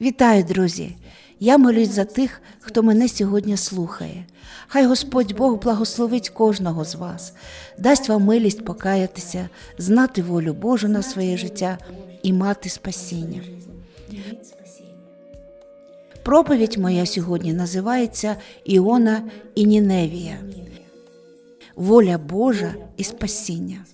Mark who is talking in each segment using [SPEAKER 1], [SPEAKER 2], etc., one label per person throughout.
[SPEAKER 1] Вітаю, друзі! Я молюсь за тих, хто мене сьогодні слухає. Хай Господь Бог благословить кожного з вас, дасть вам милість покаятися, знати волю Божу на своє життя і мати спасіння. Проповідь моя сьогодні називається Іона і Ніневія. Воля Божа і спасіння.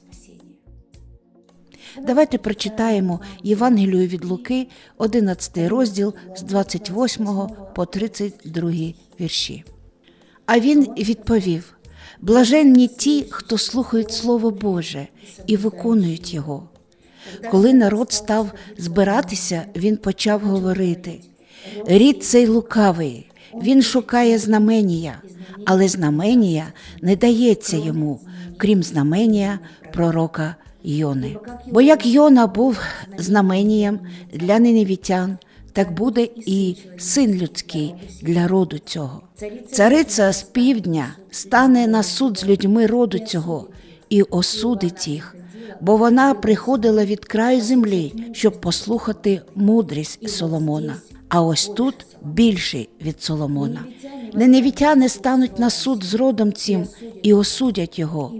[SPEAKER 1] Давайте прочитаємо Євангелію від Луки, 11 розділ з 28 по 32 вірші. А він відповів: Блаженні ті, хто слухають Слово Боже і виконують його. Коли народ став збиратися, він почав говорити: Рід цей лукавий, він шукає знаменія, але знаменія не дається йому, крім знаменія пророка Йони. Бо як Йона був знаменієм для неневітян, так буде і син людський для роду цього. Цариця з півдня стане на суд з людьми роду цього і осудить їх, бо вона приходила від краю землі, щоб послухати мудрість Соломона. А ось тут більший від Соломона. Неневітяни стануть на суд з родом цим і осудять його,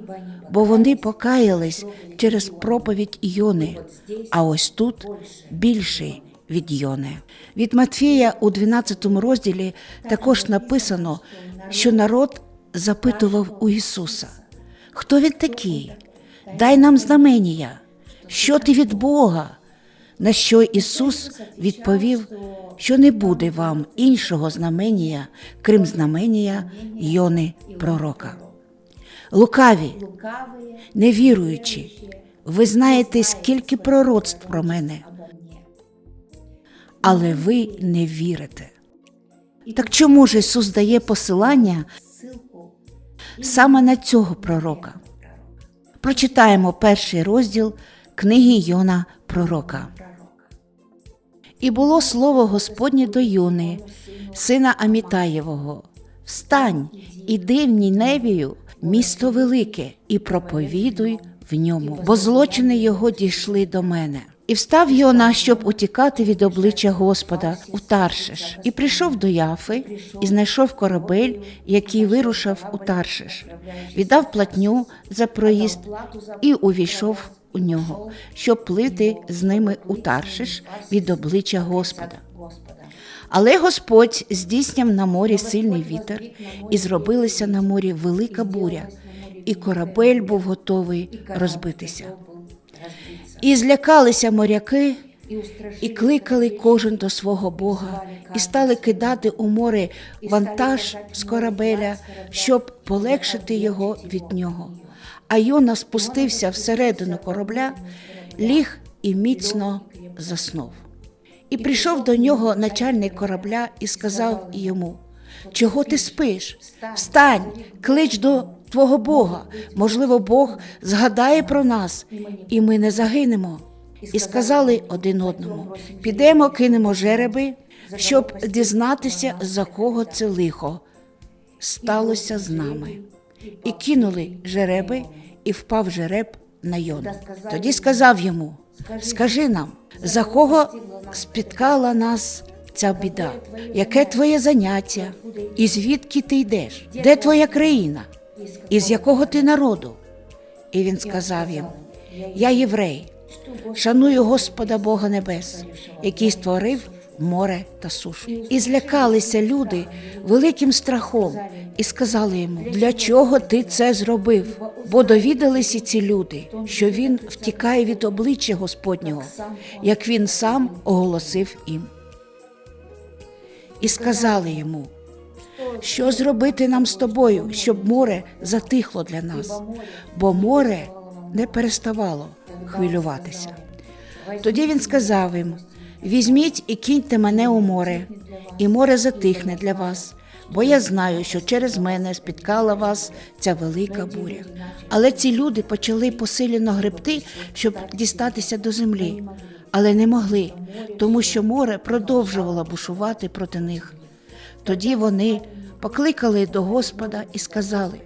[SPEAKER 1] бо вони покаялись через проповідь Йони, а ось тут більший від Йони. Від Матфія у 12 розділі також написано, що народ запитував у Ісуса, хто він такий? Дай нам знаменія, що ти від Бога? На що Ісус відповів, що не буде вам іншого знаменія, крім знаменія Йони пророка. Лукаві, невіруючі, ви знаєте, скільки пророцтв про мене, але ви не вірите. Так чому ж Ісус дає посилання саме на цього пророка? Прочитаємо перший розділ книги Йона Пророка. І було слово Господнє до Юни, сина Амітаєвого. Встань, іди в Ніневію, місто велике, і проповідуй в ньому, бо злочини його дійшли до мене. І встав Йона, щоб утікати від обличчя Господа у Таршиш, і прийшов до Яфи, і знайшов корабель, який вирушав у Таршиш, віддав платню за проїзд і увійшов у нього, щоб плити з ними у Таршиш від обличчя Господа. Але Господь здійсняв на морі сильний вітер, і зробилася на морі велика буря, і корабель був готовий розбитися. І злякалися моряки, і кликали кожен до свого Бога, і стали кидати у море вантаж з корабеля, щоб полегшити його від нього. А Йона спустився всередину корабля, ліг і міцно заснув. І прийшов до нього начальник корабля і сказав йому: Чого ти спиш? Встань, клич до твого Бога. Можливо, Бог згадає про нас, і ми не загинемо. І сказали один одному: підемо, кинемо жереби, щоб дізнатися, за кого це лихо сталося з нами. І кинули жереби, і впав жереб на Йону. Тоді сказав йому: Скажи нам, за кого спіткала нас ця біда? Яке твоє заняття? І звідки ти йдеш? Де твоя країна? І з якого ти народу? І він сказав їм: Я єврей, шаную Господа Бога Небес, який створив море та сушу. І злякалися люди великим страхом, і сказали йому: Для чого ти це зробив? Бо довідалися ці люди, що він втікає від обличчя Господнього, як він сам оголосив їм. І сказали йому, що зробити нам з тобою, щоб море затихло для нас, бо море не переставало хвилюватися. Тоді він сказав їм: візьміть і киньте мене у море, і море затихне для вас, бо я знаю, що через мене спіткала вас ця велика буря. Але ці люди почали посилено гребти, щоб дістатися до землі, але не могли, тому що море продовжувало бушувати проти них. Тоді вони покликали до Господа і сказали: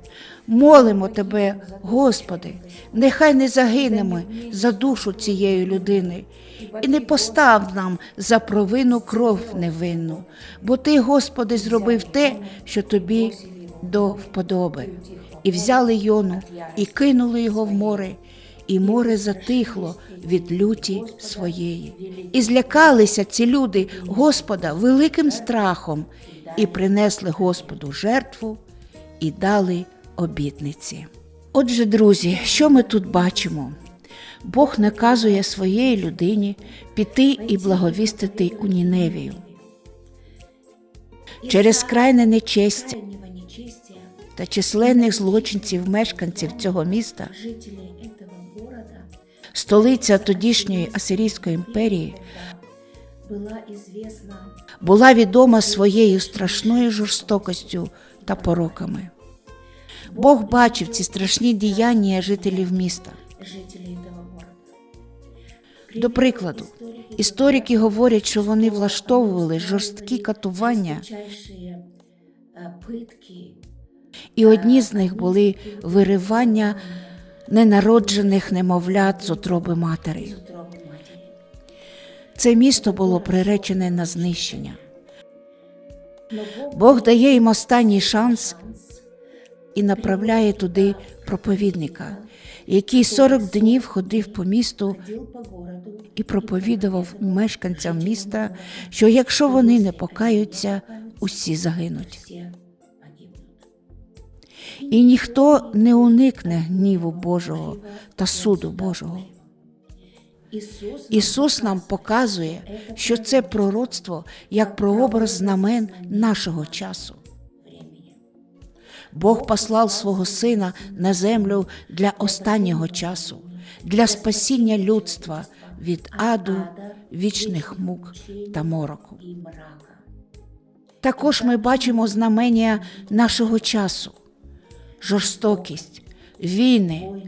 [SPEAKER 1] Молимо тебе, Господи, нехай не загинемо за душу цієї людини, і не постав нам за провину кров невинну, бо ти, Господи, зробив те, що тобі до вподоби. І взяли Йону, і кинули його в море, і море затихло від люті своєї. І злякалися ці люди Господа великим страхом, і принесли Господу жертву, і дали обітниці. Отже, друзі, що ми тут бачимо? Бог наказує своєї людині піти і благовістити у Ніневію. Через крайне нечестя та численних злочинців мешканців цього міста, столиця тодішньої Асирійської імперії була відома своєю страшною жорстокостю та пороками. Бог бачив ці страшні діяння жителів міста. До прикладу, історики говорять, що вони влаштовували жорсткі катування, і одні з них були виривання ненароджених немовлят з утроби матері. Це місто було приречене на знищення. Бог дає їм останній шанс і направляє туди проповідника, який 40 днів ходив по місту і проповідував мешканцям міста, що якщо вони не покаються, усі загинуть. І ніхто не уникне гніву Божого та суду Божого. Ісус нам показує, що це пророцтво як прообраз знамен нашого часу. Бог послав свого Сина на землю для останнього часу, для спасіння людства від аду, вічних мук та мороку. Також ми бачимо знамення нашого часу, жорстокість, війни,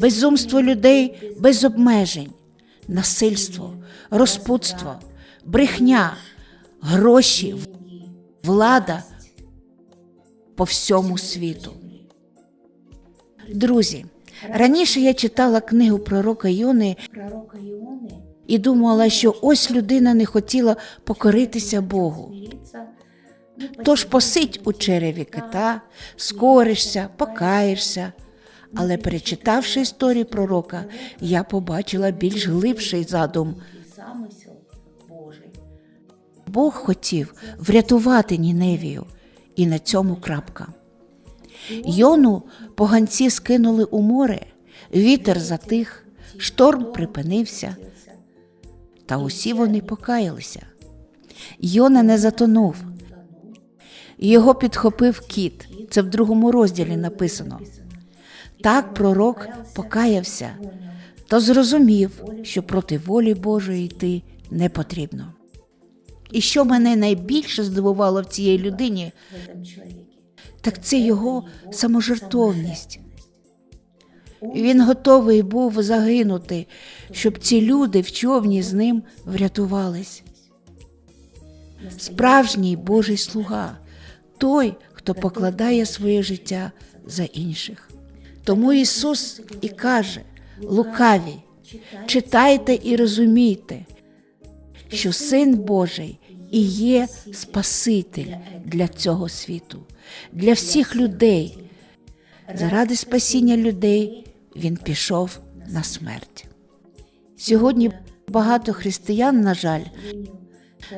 [SPEAKER 1] безумство людей без обмежень, насильство, розпутство, брехня, гроші, влада по всьому світу. Друзі, раніше я читала книгу пророка Йони і думала, що ось людина не хотіла покоритися Богу. Тож посидь у череві кита, скоришся, покаєшся. Але перечитавши історію пророка, я побачила більш глибший задум. Бог хотів врятувати Ніневію, і на цьому крапка. Йону поганці скинули у море, вітер затих, шторм припинився, та усі вони покаялися. Йона не затонув. Його підхопив кіт. Це в другому розділі написано. Так пророк покаявся, то зрозумів, що проти волі Божої йти не потрібно. І що мене найбільше здивувало в цій людині, так це його саможертовність. Він готовий був загинути, щоб ці люди в човні з ним врятувались. Справжній Божий слуга, той, хто покладає своє життя за інших. Тому Ісус і каже: лукаві, читайте і розумійте, що Син Божий і є Спаситель для цього світу, для всіх людей. Заради спасіння людей Він пішов на смерть. Сьогодні багато християн, на жаль,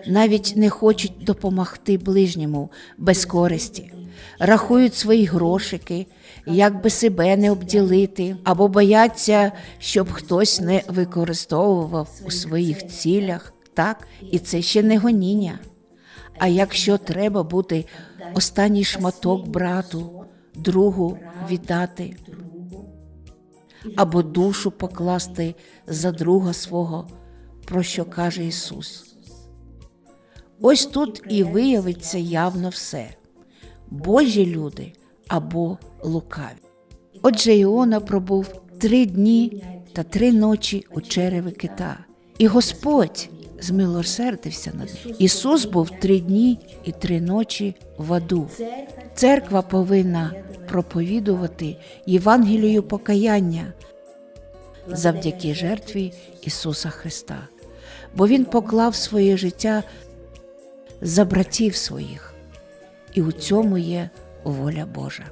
[SPEAKER 1] навіть не хочуть допомогти ближньому без користі, рахують свої грошики, як би себе не обділити, або бояться, щоб хтось не використовував у своїх цілях. Так, і це ще не гоніння. А якщо треба бути останній шматок брату, другу віддати, або душу покласти за друга свого, про що каже Ісус. Ось тут і виявиться явно все Божі люди або лукаві. Отже, Іона пробув три дні та три ночі у череви кита, і Господь змилосердився над ним. Ісус був три дні і три ночі в аду. Церква повинна проповідувати Євангелію покаяння, завдяки жертві Ісуса Христа, бо Він поклав своє життя за братів своїх, і у цьому є воля Божа.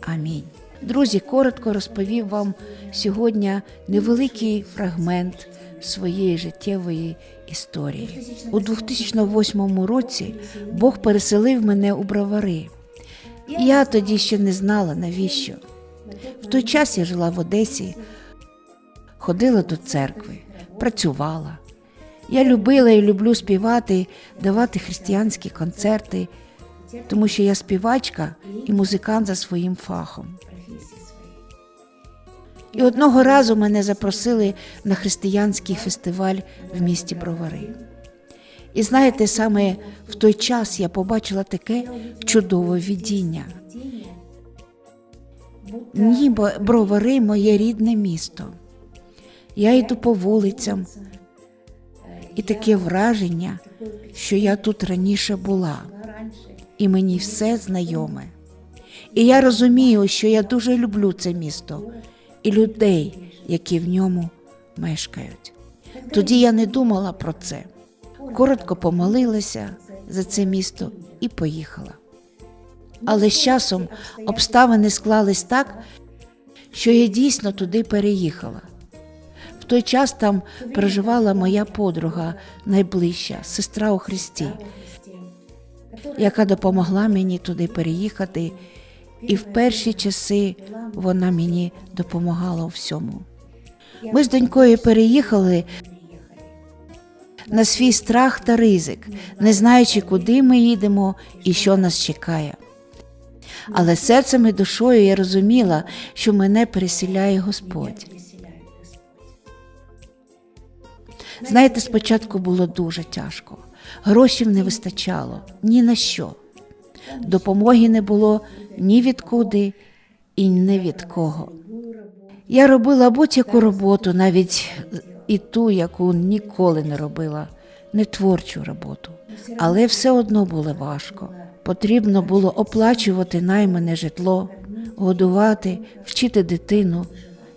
[SPEAKER 1] Амінь. Друзі, коротко розповів вам сьогодні невеликий фрагмент своєї життєвої історії. У 2008 році Бог переселив мене у бровари. Я тоді ще не знала навіщо. В той час я жила в Одесі, ходила до церкви, працювала. Я любила і люблю співати, давати християнські концерти, тому що я співачка і музикант за своїм фахом. І одного разу мене запросили на християнський фестиваль в місті Бровари. І знаєте, саме в той час я побачила таке чудове видіння. Ніби бровари моє рідне місто. Я йду по вулицям, і таке враження, що я тут раніше була, і мені все знайоме. І я розумію, що я дуже люблю це місто і людей, які в ньому мешкають. Тоді я не думала про це. Коротко помолилася за це місто і поїхала. Але з часом обставини склались так, що я дійсно туди переїхала. В той час там проживала моя подруга найближча, сестра у Христі, яка допомогла мені туди переїхати, і в перші часи вона мені допомагала у всьому. Ми з донькою переїхали на свій страх та ризик, не знаючи, куди ми їдемо і що нас чекає. Але серцем і душою я розуміла, що мене переселяє Господь. Знаєте, спочатку було дуже тяжко. Грошів не вистачало ні на що. Допомоги не було ні відкуди і ні від кого. Я робила будь-яку роботу, навіть і ту, яку ніколи не робила, не творчу роботу. Але все одно було важко. Потрібно було оплачувати наймане житло, годувати, вчити дитину,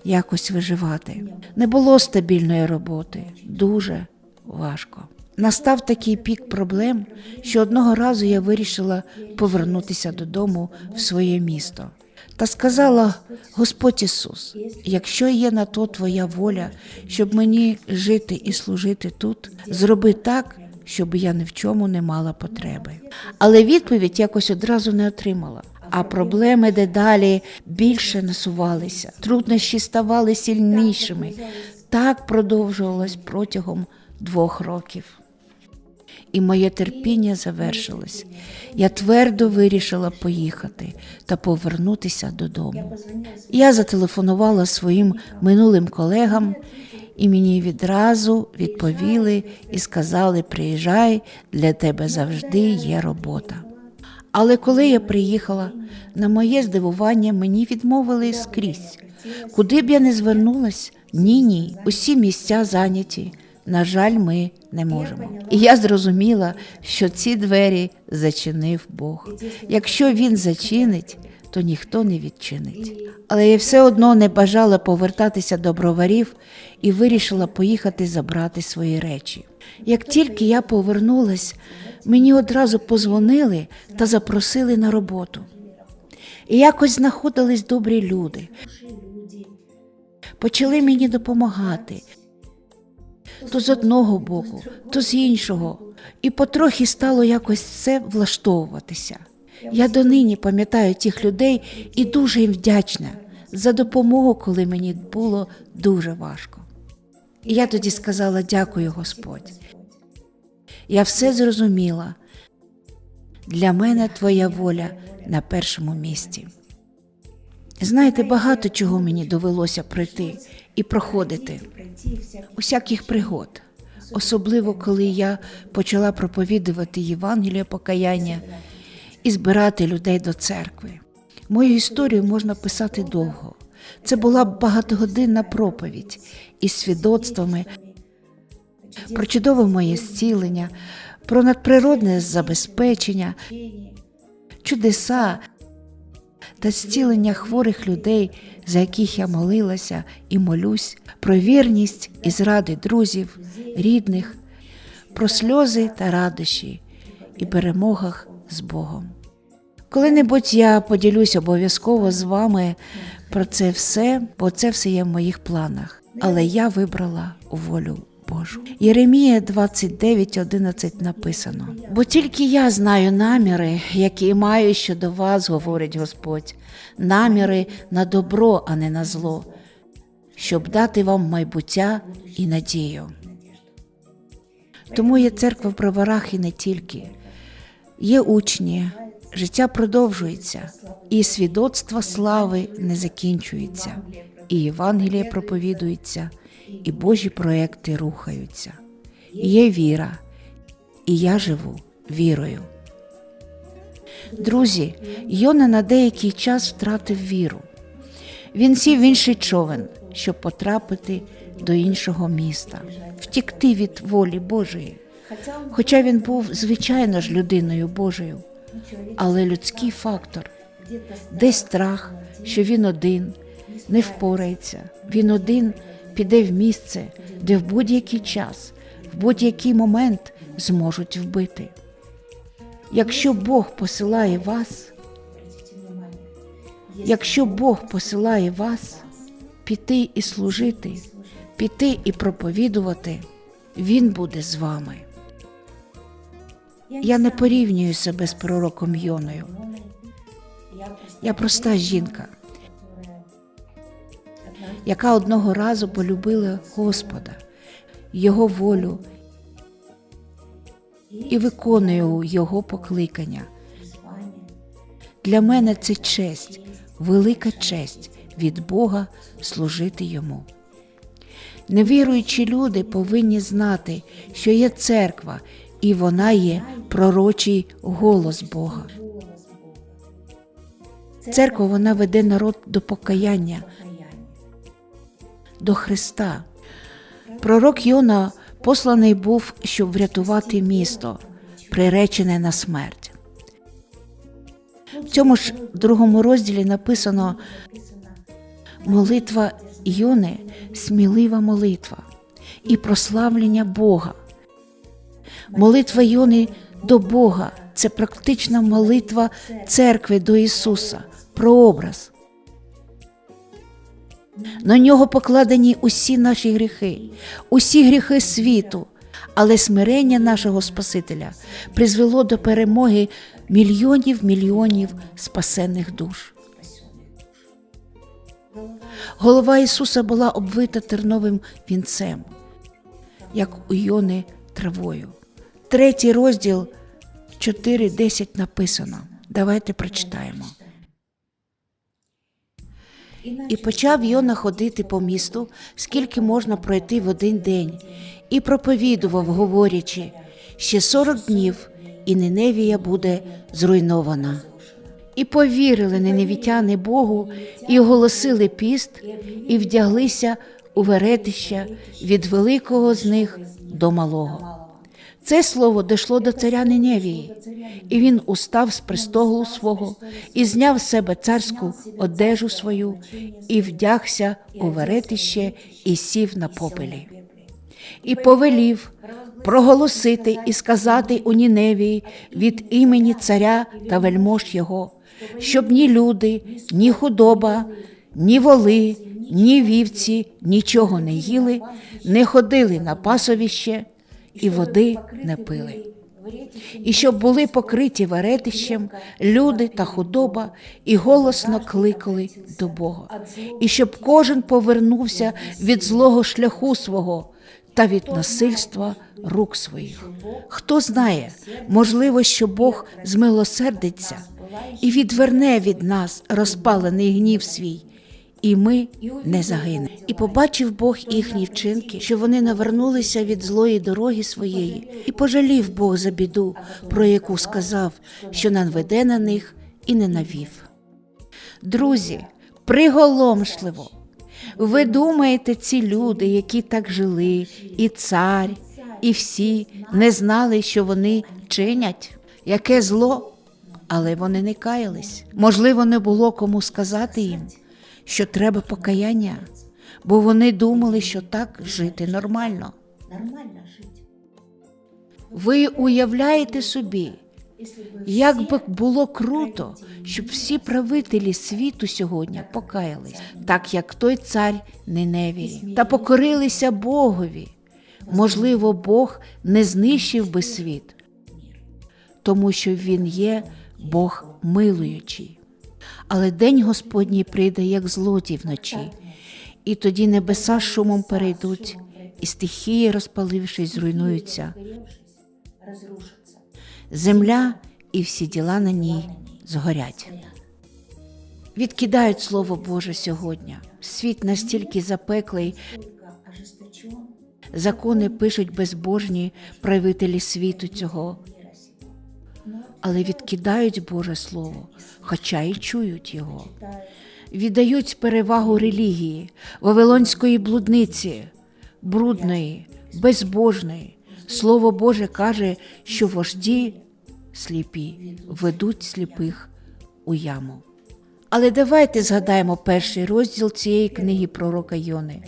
[SPEAKER 1] якось виживати. Не було стабільної роботи, дуже важко. Настав такий пік проблем, що одного разу я вирішила повернутися додому в своє місто та сказала: Господь Ісус, якщо є на то Твоя воля, щоб мені жити і служити тут, зроби так, щоб я ні в чому не мала потреби. Але відповідь якось одразу не отримала. А проблеми дедалі більше насувалися, труднощі ставали сильнішими. Так продовжувалось протягом двох років. І моє терпіння завершилось. Я твердо вирішила поїхати та повернутися додому. Я зателефонувала своїм минулим колегам, і мені відразу відповіли і сказали: приїжджай, для тебе завжди є робота. Але коли я приїхала, на моє здивування мені відмовили скрізь. Куди б я не звернулась, ні, ні, усі місця зайняті. На жаль, ми не можемо. І я зрозуміла, що ці двері зачинив Бог. Якщо він зачинить, то ніхто не відчинить. Але я все одно не бажала повертатися до броварів і вирішила поїхати забрати свої речі. Як тільки я повернулась, мені одразу позвонили та запросили на роботу. І якось знаходились добрі люди. Почали мені допомагати то з одного боку, то з іншого, і потрохи стало якось все влаштовуватися. Я донині пам'ятаю тих людей і дуже їм вдячна за допомогу, коли мені було дуже важко. І я тоді сказала дякую, Господь. Я все зрозуміла. Для мене твоя воля на першому місці. Знаєте, багато чого мені довелося пройти і проходити, усяких пригод, особливо коли я почала проповідувати Євангеліє покаяння і збирати людей до церкви. Мою історію можна писати довго. Це була багатогодинна проповідь із свідоцтвами про чудове моє зцілення, про надприродне забезпечення, чудеса та зцілення хворих людей, за яких я молилася і молюсь, про вірність і зради друзів, рідних, про сльози та радощі і перемогах з Богом. Коли-небудь я поділюсь обов'язково з вами про це все, бо це все є в моїх планах. Але я вибрала волю Божу. Єремія 29.11 написано: бо тільки я знаю наміри, які маю щодо вас, говорить Господь, наміри на добро, а не на зло, щоб дати вам майбуття і надію. Тому є церква в броварах і не тільки. Є учні, життя продовжується, і свідоцтва слави не закінчується, і Євангеліє проповідується, і Божі проекти рухаються. Є віра, і я живу вірою. Друзі, Йона на деякий час втратив віру. Він сів в інший човен, щоб потрапити до іншого міста, втікти від волі Божої. Хоча він був, звичайно ж, людиною Божою, але людський фактор, десь страх, що він один не впорається, він один піде в місце, де в будь-який час, в будь-який момент зможуть вбити. Якщо Бог посилає вас, якщо Бог посилає вас піти і служити, піти і проповідувати, Він буде з вами. Я не порівнюю себе з пророком Йоною. Я проста жінка, яка одного разу полюбила Господа, Його волю і виконую Його покликання. Для мене це честь, велика честь від Бога служити йому. Невіруючі люди повинні знати, що є церква, і вона є пророчий голос Бога. Церква вона веде народ до покаяння, до Христа. Пророк Йона посланий був, щоб врятувати місто, приречене на смерть. В цьому ж другому розділі написано молитва Йони смілива молитва і прославлення Бога. Молитва Йони до Бога це практична молитва церкви до Ісуса, прообраз. На нього покладені усі наші гріхи, усі гріхи світу, але смирення нашого Спасителя призвело до перемоги мільйонів мільйонів спасенних душ. Голова Ісуса була обвита терновим вінцем, як у Йони травою. Третій розділ 4.10 написано. Давайте прочитаємо. І почав Йона ходити по місту, скільки можна пройти в один день, і проповідував, говорячи, ще сорок днів, і Ниневія буде зруйнована. І повірили неневітяни Богу, і оголосили піст, і вдяглися у веретища від великого з них до малого. Це слово дійшло до царя Ниневії, і він устав з престолу свого, і зняв з себе царську одежу свою, і вдягся у веретище, і сів на попелі. І повелів проголосити і сказати у Ніневії від імені царя та вельмож його, щоб ні люди, ні худоба, ні воли, ні вівці нічого не їли, не ходили на пасовище і води не пили. І щоб були покриті веретищем люди та худоба, і голосно кликали до Бога, і щоб кожен повернувся від злого шляху свого та від насильства рук своїх. Хто знає, можливо, що Бог змилосердиться і відверне від нас розпалений гнів свій. І ми не загинемо. І побачив Бог їхні вчинки, що вони навернулися від злої дороги своєї, і пожалів Бог за біду, про яку сказав, що наведе на них і не навів. Друзі, приголомшливо. Ви думаєте, ці люди, які так жили, і цар, і всі не знали, що вони чинять, яке зло? але вони не каялись. Можливо, не було кому сказати їм, що треба покаяння, бо вони думали, що так жити нормально.
[SPEAKER 2] Нормально жить.
[SPEAKER 1] Ви уявляєте собі, як би було круто, щоб всі правителі світу сьогодні покаялись, так як той цар Ниневії, та покорилися Богові. Можливо, Бог не знищив би світ, тому що Він є Бог милуючий. Але день Господній прийде, як злодій вночі, і тоді небеса шумом перейдуть, і стихії, розпалившись, зруйнуються. Земля і всі діла на ній згорять. Відкидають Слово Боже сьогодні. Світ настільки запеклий, закони пишуть безбожні правителі світу цього, але відкидають Боже Слово, хоча й чують його. Віддають перевагу релігії, вавилонської блудниці, брудної, безбожної. Слово Боже каже, що вожді сліпі ведуть сліпих у яму. Але давайте згадаємо перший розділ цієї книги пророка Йони.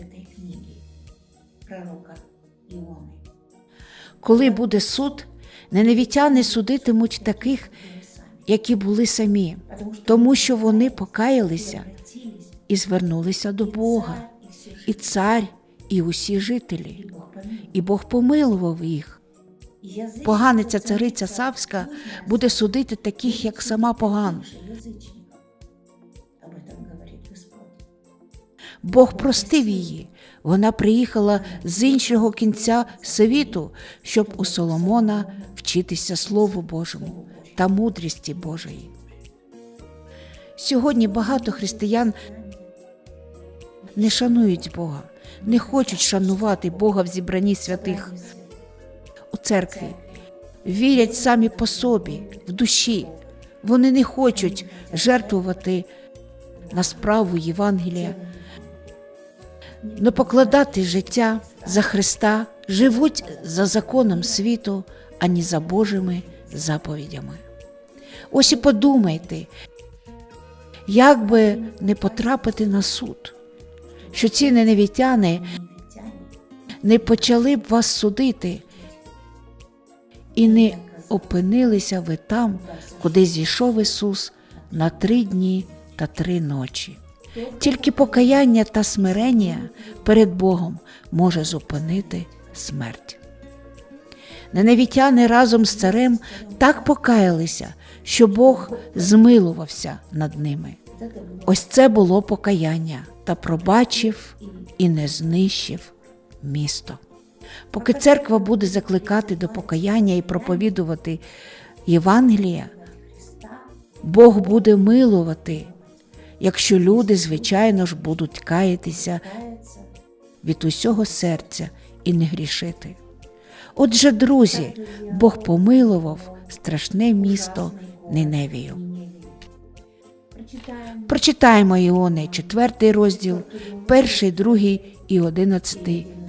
[SPEAKER 1] Коли буде суд, неневітяни судитимуть таких, які були самі, тому що вони покаялися
[SPEAKER 2] Обратились,
[SPEAKER 1] і звернулися до Бога.
[SPEAKER 2] царь и все
[SPEAKER 1] і цар, і усі жителі,
[SPEAKER 2] Бог помилуй.
[SPEAKER 1] і Бог помилував їх.
[SPEAKER 2] И язычник
[SPEAKER 1] Поганиця цариця Савська буде судити таких, як сама поган.
[SPEAKER 2] язычников. Об этом говорит Господь.
[SPEAKER 1] Бог простив її. вона приїхала з іншого кінця світу, щоб у Соломона вчитися Слову Божому та мудрісті Божої. Сьогодні багато християн не шанують Бога, не хочуть шанувати Бога в зібранні святих у церкві, вірять самі по собі, в душі. Вони не хочуть жертвувати на справу Євангелія, не покладати життя за Христа, живуть за законом світу, ані за Божими заповідями. Ось і подумайте, як би не потрапити на суд, що ці неневітяни не почали б вас судити і не опинилися ви там, куди зійшов Ісус на три дні та три ночі. Тільки покаяння та смирення перед Богом може зупинити смерть. Неневітяни разом з царем так покаялися, що Бог змилувався над ними. Ось це було покаяння та пробачив і не знищив місто. Поки церква буде закликати до покаяння і проповідувати Євангелія, Бог буде милувати, якщо люди, звичайно ж, будуть каятися від усього серця і не грішити. Отже, друзі, Бог помилував страшне місто Ниневію. Прочитаємо Іони, 4 розділ, 1, 2 і 11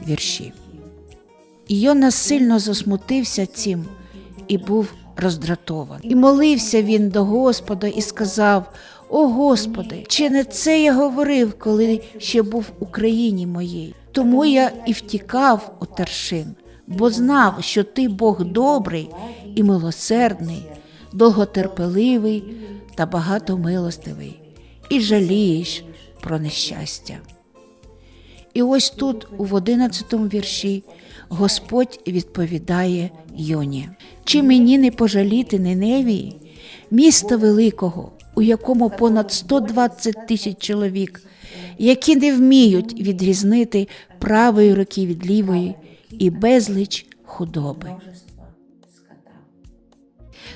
[SPEAKER 1] вірші. Іона сильно засмутився цим і був роздратований. І молився він до Господа і сказав: О Господи, чи не це я говорив, коли ще був в Україні моїй? Тому я і втікав у Таршин, бо знав, що ти Бог добрий і милосердний, довготерпеливий та багатомилостивий, і жалієш про нещастя. І ось тут, у 11 вірші, Господь відповідає Йоні: Чи мені не пожаліти Ниневії, міста великого, у якому понад 120 тисяч чоловік, які не вміють відрізнити правої руки від лівої і безліч худоби.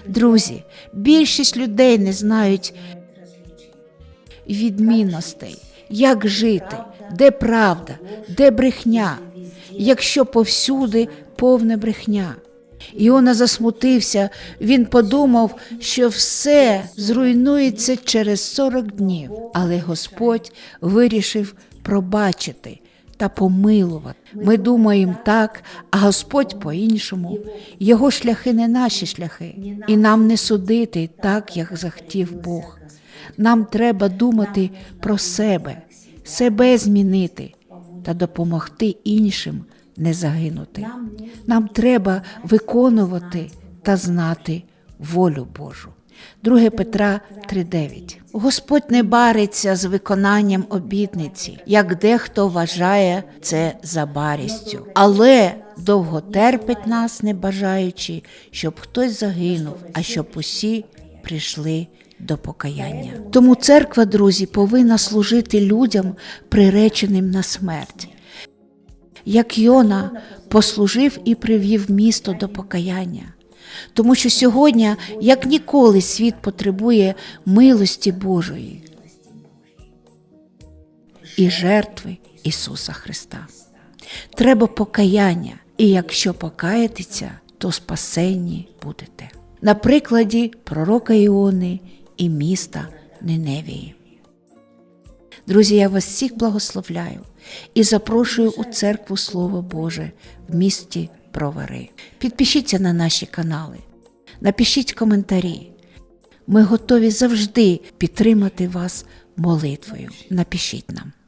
[SPEAKER 1] Друзі, більшість людей не знають відмінностей, як жити, де правда, де брехня, якщо повсюди повна брехня. Іона засмутився, він подумав, що все зруйнується через 40 днів, але Господь вирішив пробачити та помилувати. Ми думаємо так, а Господь по-іншому. Його шляхи не наші шляхи, і нам не судити так, як захотів Бог. Нам треба думати про себе, себе змінити та допомогти іншим не загинути. Нам треба виконувати та знати волю Божу. 2 Петра 3:9. Господь не бариться з виконанням обітниці, як дехто вважає це за барістю, але довго терпить нас, не бажаючи, щоб хтось загинув, а щоб усі прийшли до покаяння. Тому церква, друзі, повинна служити людям, приреченим на смерть. Як Йона послужив і привів місто до покаяння. Тому що сьогодні, як ніколи, світ потребує милості Божої і жертви Ісуса Христа. Треба покаяння, і якщо покаєтеся, то спасенні будете. На прикладі пророка Іони і міста Ниневії. Друзі, я вас всіх благословляю і запрошую у церкву Слово Боже в місті Провари. Підпишіться на наші канали, напишіть коментарі. Ми готові завжди підтримати вас молитвою. Напишіть нам.